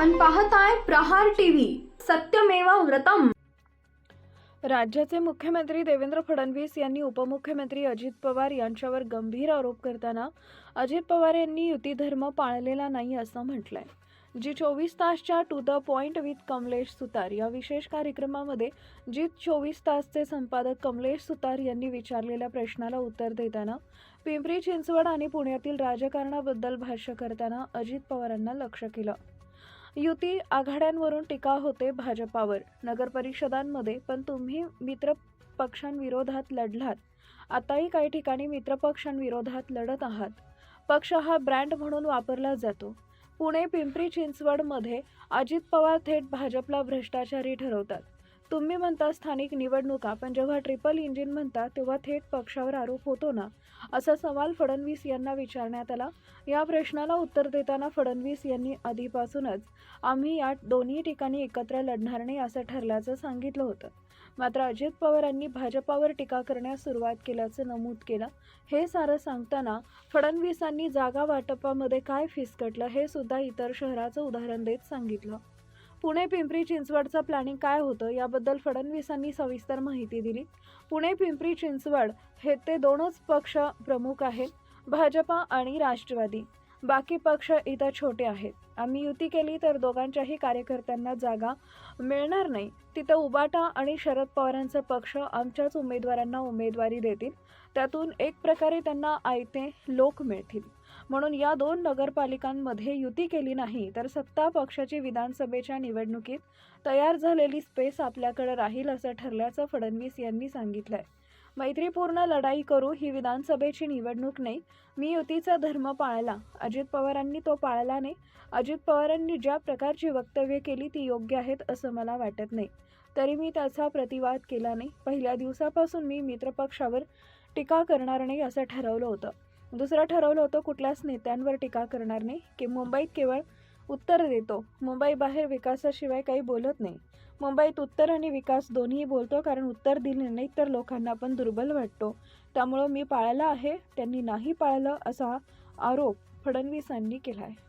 पाहताय प्रहार टीव्ही. सत्यमेवा व्रतम. राज्याचे मुख्यमंत्री देवेंद्र फडणवीस यांनी उपमुख्यमंत्री अजित पवार यांच्यावर गंभीर आरोप करताना अजित पवार यांनी युती धर्म पाळलेला नाही असं म्हटलंय. जी चोवीस तासच्या to the point with Kamlesh Sutar या विशेष कार्यक्रमामध्ये जीत चोवीस तासचे संपादक कमलेश सुतार यांनी विचारलेल्या प्रश्नाला उत्तर देताना पिंपरी चिंचवड आणि पुण्यातील राजकारणाबद्दल भाष्य करताना अजित पवारांना लक्ष केलं. युती आघाड्यांवरून टीका होते भाजपावर. नगरपरिषदांमध्ये पण तुम्ही मित्र पक्षांविरोधात लढलात. आताही काही ठिकाणी मित्रपक्षांविरोधात लढत आहात. पक्ष हा ब्रँड म्हणून वापरला जातो. पुणे पिंपरी चिंचवडमध्ये अजित पवार थेट भाजपला भ्रष्टाचारी ठरवतात. तुम्ही म्हणता स्थानिक निवडणुका पण जेव्हा ट्रिपल इंजिन म्हणता तेव्हा थेट पक्षावर आरोप होतो ना? असा सवाल फडणवीस यांना विचारण्यात आला. या प्रश्नाला उत्तर देताना फडणवीस यांनी आधीपासूनच आम्ही या दोन्ही ठिकाणी एकत्र लढणार नाही असं ठरल्याचं सांगितलं होतं. मात्र अजित पवारांनी भाजपावर टीका करण्यास सुरुवात केल्याचं नमूद केलं. हे सारं सांगताना फडणवीसांनी जागा वाटपामध्ये काय फिसकटलं हे सुद्धा इतर शहराचं उदाहरण देत सांगितलं. पुणे पिंपरी चिंचवडचं प्लॅनिंग काय होतं याबद्दल फडणवीसांनी सविस्तर माहिती दिली. पुणे पिंपरी चिंचवड हे ते दोनच पक्ष प्रमुख आहेत भाजपा आणि राष्ट्रवादी. बाकी पक्ष इथं छोटे आहेत. आम्ही युती केली तर दोघांच्याही कार्यकर्त्यांना जागा मिळणार नाही. तिथं उबाटा आणि शरद पवारांचा पक्ष आमच्याच उमेदवारांना उमेदवारी देतील. त्यातून एक प्रकारे त्यांना आयते लोक मिळतील. म्हणून या दोन नगरपालिकांमध्ये युती केली नाही तर सत्ता पक्षाची विधानसभेच्या निवडणुकीत तयार झालेली स्पेस आपल्याकडे राहील असं ठरल्याचं फडणवीस यांनी सांगितलंय. मैत्रीपूर्ण लढाई करू ही विधानसभेची निवडणूक नाही मी युतीचा धर्म पाळला. अजित पवारांनी तो पाळला नाही. अजित पवारांनी ज्या प्रकारची वक्तव्य केली ती योग्य आहेत असं मला वाटत नाही. तरी मी त्याचा प्रतिवाद केला नाही. पहिल्या दिवसापासून मी मित्रपक्षावर टीका करणार नाही असं ठरवलं होतं. दुसरं ठरवलं होतं कुठल्याच नेत्यांवर टीका करणार नाही की मुंबईत केवळ उत्तर देतो. मुंबई बाहेर विकासाशिवाय काही बोलत नाही. मुंबईत उत्तर आणि विकास दोन्ही बोलतो कारण उत्तर दिले नाही तर लोकांना पण दुर्बल वाटतो. त्यामुळं मी पाळला आहे त्यांनी नाही पाळलं असा आरोप फडणवीसांनी केला आहे